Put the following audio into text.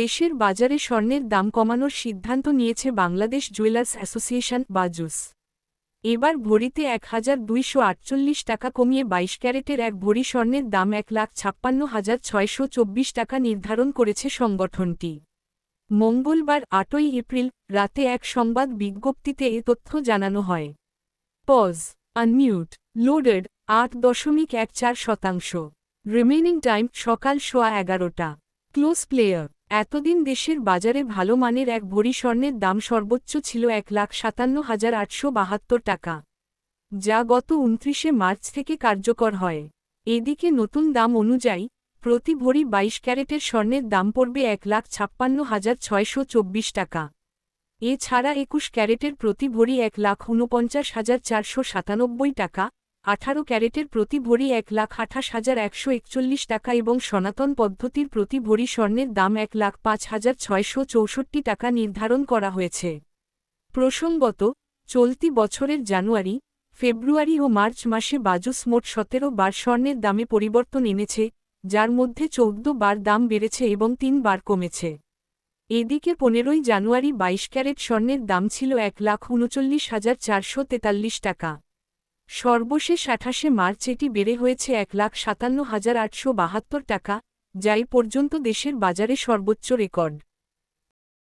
দেশের বাজারে স্বর্ণের দাম কমানোর সিদ্ধান্ত নিয়েছে বাংলাদেশ জুয়েলার্স অ্যাসোসিয়েশন বাজুস এবার ভরিতে এক হাজার দুইশো আটচল্লিশ টাকা কমিয়ে বাইশ ক্যারেটের এক ভরি স্বর্ণের দাম এক লাখ ছাপ্পান্ন হাজার ছয়শো চব্বিশ টাকা নির্ধারণ করেছে সংগঠনটি। মঙ্গলবার আটই এপ্রিল রাতে এক সংবাদ বিজ্ঞপ্তিতে এ তথ্য জানানো হয়। পজ, আনমিউট, লোডেড, আট দশমিক এক চার শতাংশ। রিমেনিং টাইম সকাল সোয়া এগারোটা। Close player. এতদিন দেশের বাজারে ভালো মানের এক ভরি স্বর্ণের দাম সর্বোচ্চ ছিল এক লাখ সাতান্ন হাজার আটশো বাহাত্তর টাকা, যা গত উনত্রিশে মার্চ থেকে কার্যকর হয়। এদিকে নতুন দাম অনুযায়ী, প্রতি ভরি বাইশ ক্যারেটের স্বর্ণের দাম পড়বে এক লাখ ছাপ্পান্ন হাজার ছয়শো চব্বিশ টাকা। এছাড়া একুশ ক্যারেটের প্রতি ভরি এক লাখ ঊনপঞ্চাশ হাজার চারশো সাতানব্বই টাকা আঠারো ক্যারেটের প্রতি ভরি এক লাখ আঠাশ হাজার একশো একচল্লিশ টাকা এবং সনাতন পদ্ধতির প্রতি ভরি স্বর্ণের দাম এক লাখ পাঁচ হাজার ছয়শো চৌষট্টি টাকা নির্ধারণ করা হয়েছে। প্রসঙ্গত, চলতি বছরের জানুয়ারি, ফেব্রুয়ারি ও মার্চ মাসে বাজুস মোট সতেরো বার স্বর্ণের দামে পরিবর্তন এনেছে, যার মধ্যে চৌদ্দ বার দাম বেড়েছে এবং তিন বার কমেছে। এদিকে পনেরোই জানুয়ারি বাইশ ক্যারেট স্বর্ণের দাম ছিল এক লাখ উনচল্লিশ হাজার চারশো তেতাল্লিশ টাকা। সর্বশেষ আঠাশে মার্চ এটি বেড়ে হয়েছে এক লাখ সাতান্ন হাজার আটশো বাহাত্তর টাকা যাই পর্যন্ত দেশের বাজারে সর্বোচ্চ রেকর্ড।